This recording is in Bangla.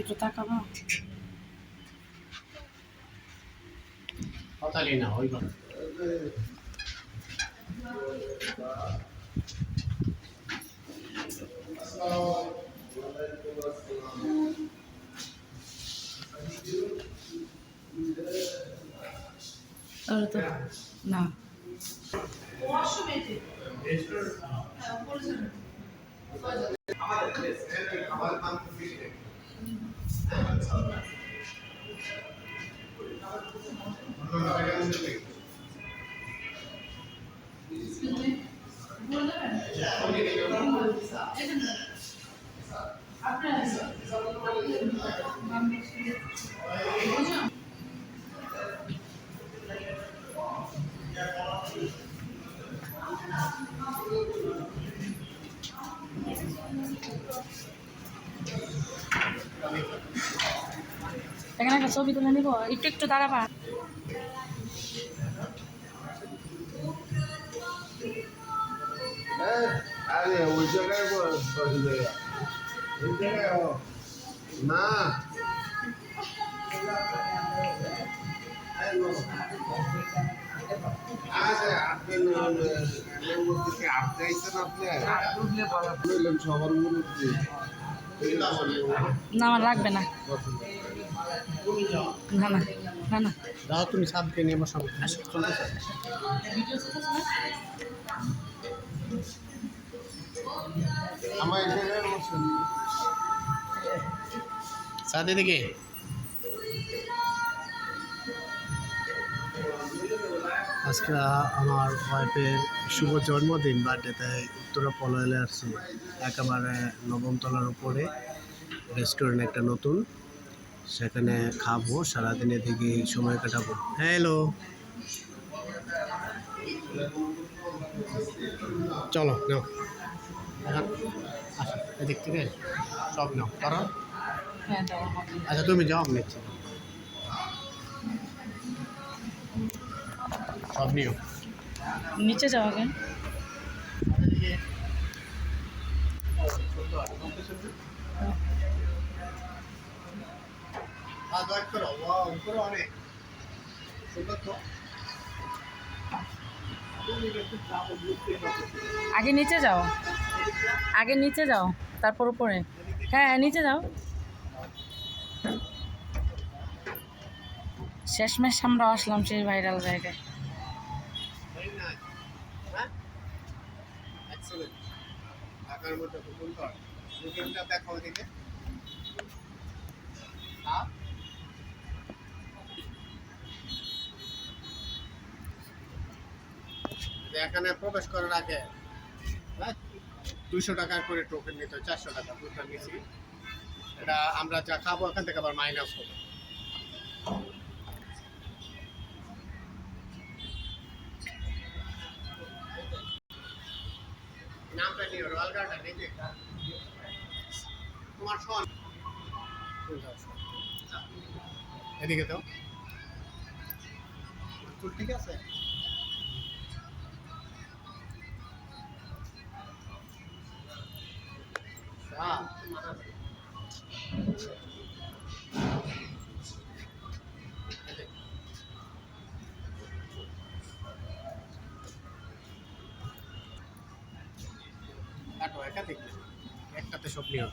একটু তাকাবো কথালি না ওই কথা। তাহলে তো না এখানে একটা ছবি তুলে নিব একটু একটু দাঁড়াবা। না সবার মুরব্বী না আমার লাগবে না। না না না না। দাও তুমি নিয়ে বসো আমার সঙ্গে আমার সাথে দিকে আজকে আমার ওয়াইফের শুভ জন্মদিন বার্থডে তাই উত্তরা পলয়েলে আসছি। একেবারে নবম তলার উপরে রেস্টুরেন্ট একটা নতুন। সেখানে খাব সারাদিন এদিকে সময় কাটাবো। হ্যালো চলো নাও। আসো এদিক থেকে সব নাও করো। হ্যাঁ আচ্ছা তুমি যাও আমি সব নিও নিচে যাও আগে। আগে নিচে যাও। আগে নিচে যাও তারপর উপরে। হ্যাঁ হ্যাঁ, নিচে যাও। শেষমেশ আমরা আসলাম সেই ভাইরাল জায়গায়। ঢাকার মধ্যে খুব সুন্দর বুকিংটা দেখো হ্যাঁ? এখানে প্রবেশ করার আগে দুশো টাকা করে টোকেন নিতে চারশো টাকা দুটো নিছি। এটা আমরা যা খাব, এখান থেকে আবার মাইনাস হবে। নামটা নিও রয়্যাল গার্ডেন এই যে তোমার শোন। এদিকে তো। চুল ঠিক আছে? আচ্ছা, কাটো একাধিক। একটাতে সব নিও